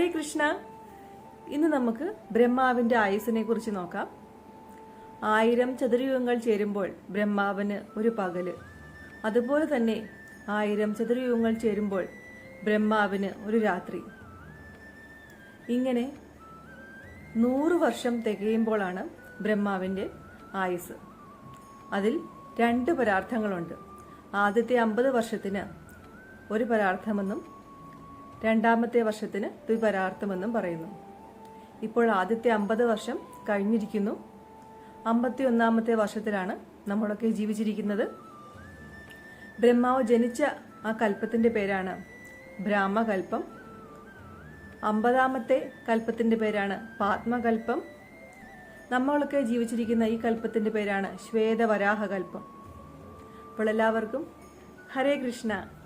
ഹരേ കൃഷ്ണ. ഇന്ന് നമുക്ക് ബ്രഹ്മാവിന്റെ ആയുസിനെ കുറിച്ച് നോക്കാം. ആയിരം ചതുരയുഗങ്ങൾ ചേരുമ്പോൾ ബ്രഹ്മാവിന് ഒരു പകൽ. അതുപോലെ തന്നെ ആയിരം ചതുരയുഗങ്ങൾ ചേരുമ്പോൾ ബ്രഹ്മാവിന് ഒരു രാത്രി. ഇങ്ങനെ നൂറ് വർഷം തികയുമ്പോഴാണ് ബ്രഹ്മാവിന്റെ ആയുസ് അതിൽ രണ്ട് പരാർത്ഥങ്ങളുണ്ട്. ആദ്യത്തെ അമ്പത് വർഷത്തിന് ഒരു പരാർത്ഥമെന്നും രണ്ടാമത്തെ വർഷത്തിന് ദ്വിപരാർത്ഥമെന്നും പറയുന്നു. ഇപ്പോൾ ആദ്യത്തെ അമ്പത് വർഷം കഴിഞ്ഞിരിക്കുന്നു. അമ്പത്തി ഒന്നാമത്തെ വർഷത്തിലാണ് നമ്മളൊക്കെ ജീവിച്ചിരിക്കുന്നത്. ബ്രഹ്മാവ് ജനിച്ച ആ കൽപ്പത്തിന്റെ പേരാണ് ബ്രാഹ്മകൽപ്പം. അമ്പതാമത്തെ കൽപ്പത്തിന്റെ പേരാണ് പാത്മകൽപ്പം. നമ്മളൊക്കെ ജീവിച്ചിരിക്കുന്ന ഈ കൽപ്പത്തിന്റെ പേരാണ് ശ്വേതവരാഹകൽപ്പം. അപ്പോൾ എല്ലാവർക്കും ഹരേ കൃഷ്ണ.